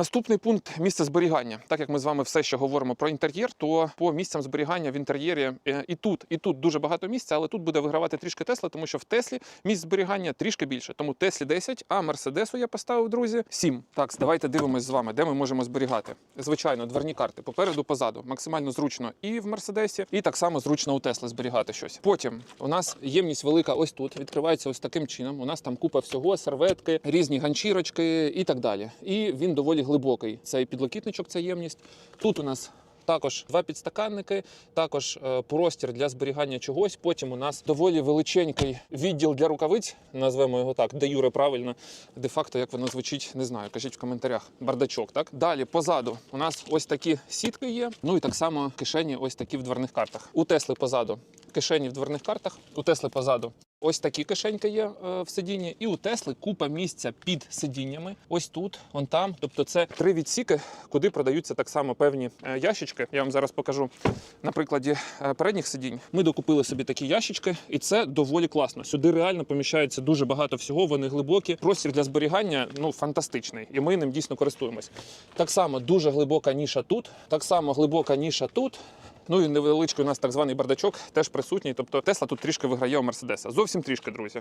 Наступний пункт місце зберігання. Так як ми з вами все ще говоримо про інтер'єр, то по місцям зберігання в інтер'єрі е, і тут, і тут дуже багато місця, але тут буде вигравати трішки Тесла, тому що в Теслі місць зберігання трішки більше. Тому Теслі 10, а Мерседесу я поставив, друзі, 7. Так, давайте дивимось з вами, де ми можемо зберігати. Звичайно, дверні карти попереду, позаду. Максимально зручно і в Мерседесі, і так само зручно у Тесли зберігати щось. Потім у нас ємність велика ось тут. Відкривається ось таким чином. У нас там купа всього, серветки, різні ганчірочки і так далі. І він доволі глибокий. Цей підлокітничок, ця ємність. Тут у нас. Також два підстаканники, також е, простір для зберігання чогось. Потім у нас доволі величенький відділ для рукавиць, назвемо його так, де юре правильно. Де-факто, як воно звучить, не знаю. Кажіть в коментарях. Бардачок, так? Далі позаду у нас ось такі сітки є. Ну і так само кишені, ось такі в дверних картах. У Тесли позаду кишені в дверних картах, у Тесли позаду. Ось такі кишеньки є е, в сидінні, і у Тесли купа місця під сидіннями. Ось тут, вон там. Тобто, це три відсіки, куди продаються так само певні е, ящички. Я вам зараз покажу на прикладі е, передніх сидінь. Ми докупили собі такі ящички, і це доволі класно. Сюди реально поміщається дуже багато всього. Вони глибокі. Простір для зберігання ну фантастичний, і ми ним дійсно користуємось. Так само дуже глибока ніша тут, так само глибока ніша тут. Ну і невеличкий у нас так званий бардачок теж присутній. Тобто Тесла тут трішки виграє у Мерседеса. Зовсім трішки, друзі.